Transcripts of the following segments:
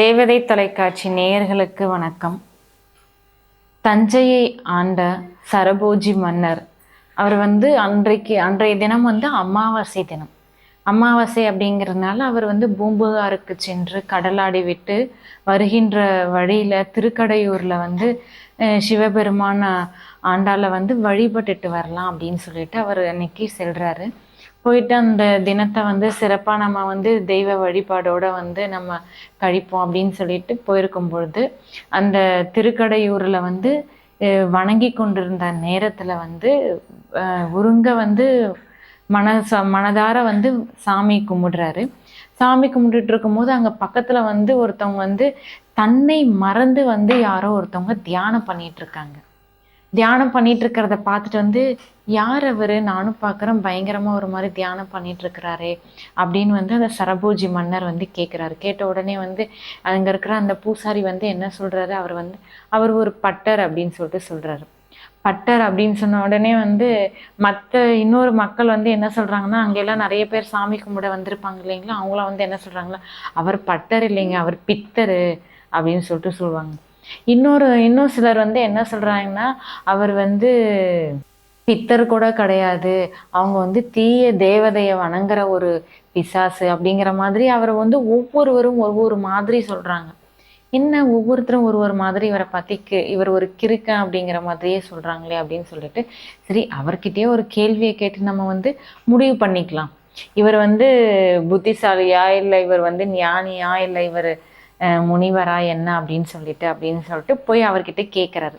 தேவதை தொலைக்காட்சி நேயர்களுக்கு வணக்கம். தஞ்சையை ஆண்ட சரபோஜி மன்னர் அவர் வந்து அன்றைக்கு அன்றைய தினம் வந்து அமாவாசை தினம். அமாவாசை அப்படிங்கிறதுனால அவர் வந்து பூம்புகாருக்கு சென்று கடலாடி விட்டு வருகின்ற வழியில் திருக்கடையூரில் வந்து சிவபெருமான ஆண்டாளை வந்து வழிபட்டுட்டு வரலாம் அப்படின்னு சொல்லிட்டு அவர் அன்னைக்கு செல்கிறாரு போயிட்டு அந்த தினத்தை வந்து சிறப்பாக நம்ம வந்து தெய்வ வழிபாடோடு வந்து நம்ம கழிப்போம் அப்படின்னு சொல்லிட்டு போயிருக்கும் பொழுது அந்த திருக்கடையூரில் வந்து வணங்கி கொண்டிருந்த நேரத்தில் வந்து உருங்க வந்து மனச மனதார வந்து சாமி கும்பிடுறாரு. சாமி கும்பிட்டுட்டு இருக்கும்போது அங்கே பக்கத்தில் வந்து ஒருத்தவங்க வந்து தன்னை மறந்து வந்து யாரோ ஒருத்தவங்க தியானம் பண்ணிட்டு இருக்காங்க தியானம் பண்ணிட்டு இருக்கிறத பார்த்துட்டு வந்து யார் அவர்? நானும் பார்க்குறேன் பயங்கரமாக ஒரு மாதிரி தியானம் பண்ணிட்டு இருக்கிறாரே அப்படின்னு வந்து அந்த சரபோஜி மன்னர் வந்து கேட்குறாரு கேட்ட உடனே வந்து அங்கே இருக்கிற அந்த பூசாரி வந்து என்ன சொல்கிறாரு அவர் வந்து அவர் ஒரு பட்டர் அப்படின்னு சொல்லிட்டு சொல்கிறாரு பட்டர் அப்படின்னு சொன்ன உடனே வந்து மற்ற இன்னொரு மக்கள் வந்து என்ன சொல்கிறாங்கன்னா அங்கெல்லாம் நிறைய பேர் சாமி கும்பிட வந்திருப்பாங்க இல்லைங்களா? அவங்களாம் வந்து என்ன சொல்கிறாங்களா அவர் பட்டர் இல்லைங்க அவர் பித்தர் அப்படின்னு சொல்லிட்டு சொல்லுவாங்க. இன்னொரு இன்னும் சிலர் வந்து என்ன சொல்கிறாங்கன்னா அவர் வந்து பித்தர் கூட கிடையாது. அவங்க வந்து தீய தேவதையை வணங்குற ஒரு பிசாசு அப்படிங்கிற மாதிரி அவரை வந்து ஒவ்வொருவரும் ஒவ்வொரு மாதிரி சொல்கிறாங்க என்ன ஒவ்வொருத்தரும் ஒரு ஒரு மாதிரி இவரை பற்றி கி இவர் ஒரு கிறுக்கன் அப்படிங்கிற மாதிரியே சொல்கிறாங்களே அப்படின்னு சொல்லிட்டு சரி அவர்கிட்டயே ஒரு கேள்வியை கேட்டு நம்ம வந்து முடிவு பண்ணிக்கலாம். இவர் வந்து புத்திசாலியா இல்லை இவர் வந்து ஞானியா இல்லை இவர் முனிவரா என்ன அப்படின்னு சொல்லிட்டு அப்படின்னு சொல்லிட்டு போய் அவர்கிட்ட கேட்குறாரு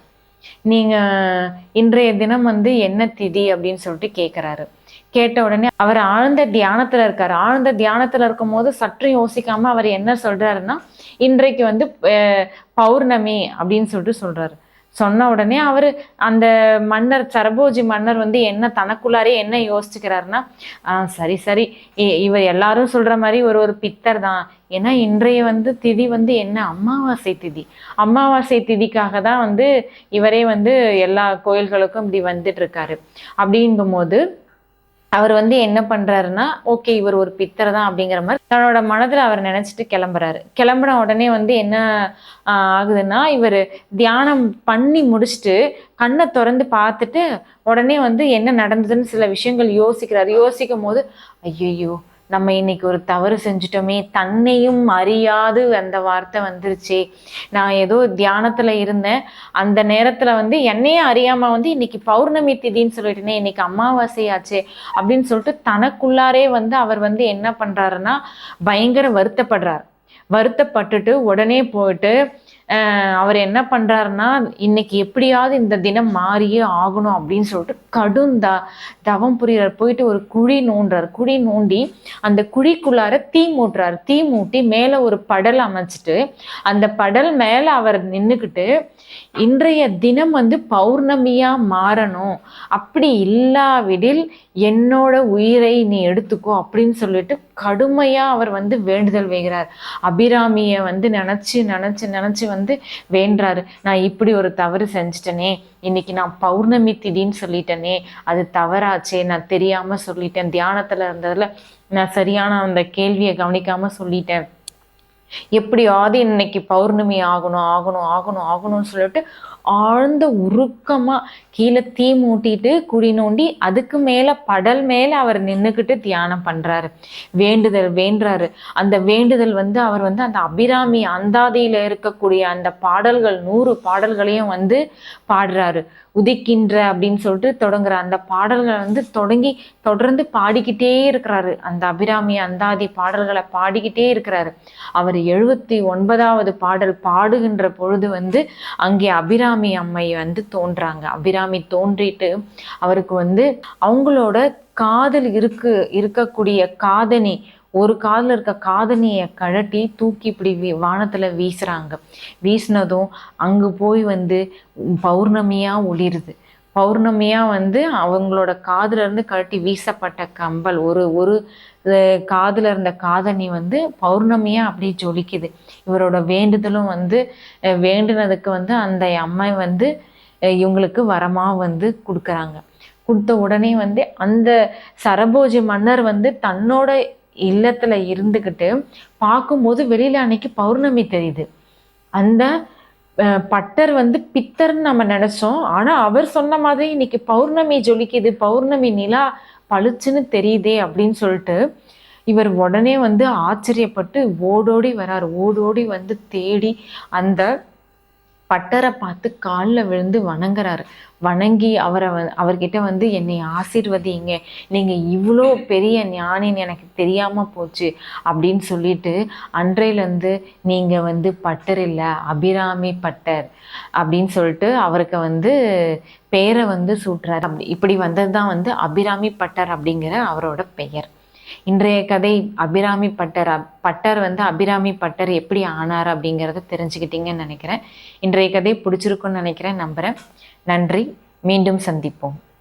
நீங்கள் இன்றைய தினம் வந்து என்ன திதி அப்படின்னு சொல்லிட்டு கேட்குறாரு கேட்ட உடனே அவர் ஆழ்ந்த தியானத்துல இருக்கார். ஆழ்ந்த தியானத்துல இருக்கும்போது சற்று யோசிக்காம அவர் என்ன சொல்றாருன்னா இன்றைக்கு வந்து பௌர்ணமி அப்படின்னு சொல்லிட்டு சொல்றாரு. சொன்ன உடனே அவர் அந்த மன்னர் சரபோஜி மன்னர் வந்து என்ன தனக்குள்ளாரே என்ன யோசிச்சுக்கிறாருன்னா சரி சரி. இ- இவர் எல்லாரும் சொல்ற மாதிரி ஒரு ஒரு பித்தர் தான். ஏன்னா இன்றைய வந்து திதி வந்து என்ன? அமாவாசை திதி. அமாவாசை திதிக்காக தான் வந்து இவரே வந்து எல்லா கோயில்களுக்கும் இப்படி வந்துட்டு இருக்காரு. அப்படிங்கும்போது அவர் வந்து என்ன பண்றாருன்னா ஓகே இவர் ஒரு பித்தர் தான் அப்படிங்கிற மாதிரி தன்னோட மனதில் அவர் நினைச்சிட்டு கிளம்புறாரு. கிளம்புன உடனே வந்து என்ன ஆகுதுன்னா இவர் தியானம் பண்ணி முடிச்சுட்டு கண்ணை திறந்து பார்த்துட்டு உடனே வந்து என்ன நடந்ததுன்னு சில விஷயங்கள் யோசிக்கிறாரு. யோசிக்கும் போது ஐயோ நம்ம இன்னைக்கு ஒரு தவறு செஞ்சுட்டோமே தன்னையும் அறியாது அந்த வார்த்தை வந்துருச்சு. நான் ஏதோ தியானத்துல இருந்தேன். அந்த நேரத்துல வந்து என்னையே அறியாம வந்து இன்னைக்கு பௌர்ணமி திதின்னு சொல்லிட்டுனே இன்னைக்கு அமாவாசையாச்சு அப்படின்னு சொல்லிட்டு தனக்குள்ளாரே வந்து அவர் வந்து என்ன பண்றாருன்னா பயங்கர வருத்தப்படுறார். வருத்தப்பட்டுட்டு உடனே போயிட்டு அவர் என்ன பண்ணுறாருன்னா இன்னைக்கு எப்படியாவது இந்த தினம் மாறியே ஆகணும் அப்படின்னு சொல்லிட்டு கடும் த தவம் புரிகிறார் போயிட்டு ஒரு குழி நோண்டுறார். குழி நோண்டி அந்த குழிக்குள்ளார தீ மூட்டுறாரு. தீ மூட்டி மேலே ஒரு படல் அமைச்சிட்டு அந்த படல் மேலே அவர் நின்றுக்கிட்டு இன்றைய தினம் வந்து பௌர்ணமியாக மாறணும். அப்படி இல்லாவிடில் என்னோட உயிரை நீ எடுத்துக்கோ அப்படின்னு சொல்லிட்டு கடுமையாக அவர் வந்து வேண்டுதல் வைக்கிறார் அபிராமியை வந்து நினச்சி நினச்சி நினச்சி வந்து வேண்டுறாரு நான் இப்படி ஒரு தவறு செஞ்சிட்டனே இன்னைக்கு நான் பௌர்ணமி திதின்னு சொல்லிட்டேனே அது தவறாச்சே நான் தெரியாமல் சொல்லிட்டேன் தியானத்தில் இருந்ததில் நான் சரியான அந்த கேள்வியை கவனிக்காமல் சொல்லிட்டேன். எப்படியாவது இன்னைக்கு பௌர்ணமி ஆகணும் ஆகணும் ஆகணும் ஆகணும்னு சொல்லிட்டு ஆழ்ந்த உருக்கமாக கீழே தீ மூட்டிட்டு குழி நோண்டி அதுக்கு மேலே படல் மேலே அவர் நின்றுக்கிட்டு தியானம் பண்ணுறாரு வேண்டுதல் வேண்டுறாரு. அந்த வேண்டுதல் வந்து அவர் வந்து அந்த அபிராமி அந்தாதியில் இருக்கக்கூடிய அந்த பாடல்கள் நூறு பாடல்களையும் வந்து பாடுறாரு. உதிக்கின்ற அப்படின்னு சொல்லிட்டு தொடங்குற அந்த பாடல்களை வந்து தொடங்கி தொடர்ந்து பாடிக்கிட்டே இருக்கிறாரு. அந்த அபிராமி அந்தாதி பாடல்களை பாடிக்கிட்டே இருக்கிறாரு. அவர் எழுபத்தி ஒன்பதாவது பாடல் பாடுகின்ற பொழுது வந்து அங்கே அபிராமி அபிராமி அம்மை வந்து தோன்றாங்க. அபிராமி தோன்றிட்டு அவருக்கு வந்து அவங்களோட காதல் இருக்கு இருக்கக்கூடிய காதணி ஒரு காதில் இருக்க காதனியை கழட்டி தூக்கி இப்படி வீ- வானத்தில் வீசுகிறாங்க வீசினதும் அங்கே போய் வந்து பௌர்ணமியாக ஒளிருது. பௌர்ணமியாக வந்து அவங்களோட காதுலேருந்து கழட்டி வீசப்பட்ட கம்பல். ஒரு ஒரு காதில் இருந்த காதணி வந்து பௌர்ணமியாக அப்படியே ஜொலிக்குது. இவரோட வேண்டுதலும் வந்து வேண்டுனதுக்கு வந்து அந்த அம்மை வந்து இவங்களுக்கு வரமாக வந்து கொடுக்குறாங்க. கொடுத்த உடனே வந்து அந்த சரபோஜி மன்னர் வந்து தன்னோட இல்லத்தில் இருந்துக்கிட்டு பார்க்கும்போது வெளியில் அன்னைக்கு பௌர்ணமி தெரியுது. அந்த பட்டர் வந்து பித்தர்னு நம்ம நினைச்சோம். ஆனா அவர் சொன்ன மாதிரி இன்னைக்கு பௌர்ணமி ஜொலிக்குது பௌர்ணமி நிலா பளிச்சுன்னு தெரியுதே அப்படின்னு சொல்லிட்டு இவர் உடனே வந்து ஆச்சரியப்பட்டு ஓடோடி வரார். ஓடோடி வந்து தேடி அந்த பட்டரை பார்த்து காலில் விழுந்து வணங்குறாரு. வணங்கி அவரை வ அவர்கிட்ட வந்து என்னை ஆசீர்வதிங்க. நீங்கள் இவ்வளோ பெரிய ஞானின்னு எனக்கு தெரியாமல் போச்சு அப்படின்னு சொல்லிட்டு அன்றையிலேருந்து நீங்கள் வந்து பட்டர் இல்லை அபிராமி பட்டர் அப்படின்னு சொல்லிட்டு அவருக்கு வந்து பெயரை வந்து சூட்டுறாரு. அப்படி இப்படி வந்தது தான் வந்து அபிராமி பட்டர் அப்படிங்கிற அவரோட பெயர். இன்றைய கதை அபிராமி பட்டர் அப்- பட்டர் வந்து அபிராமி பட்டர் எப்படி ஆனார் அப்படிங்கிறத தெரிஞ்சுக்கிட்டீங்கன்னு நினைக்கிறேன். இன்றைய கதை பிடிச்சிருக்குன்னு நினைக்கிறேன் நம்புகிறேன் நன்றி. மீண்டும் சந்திப்போம்.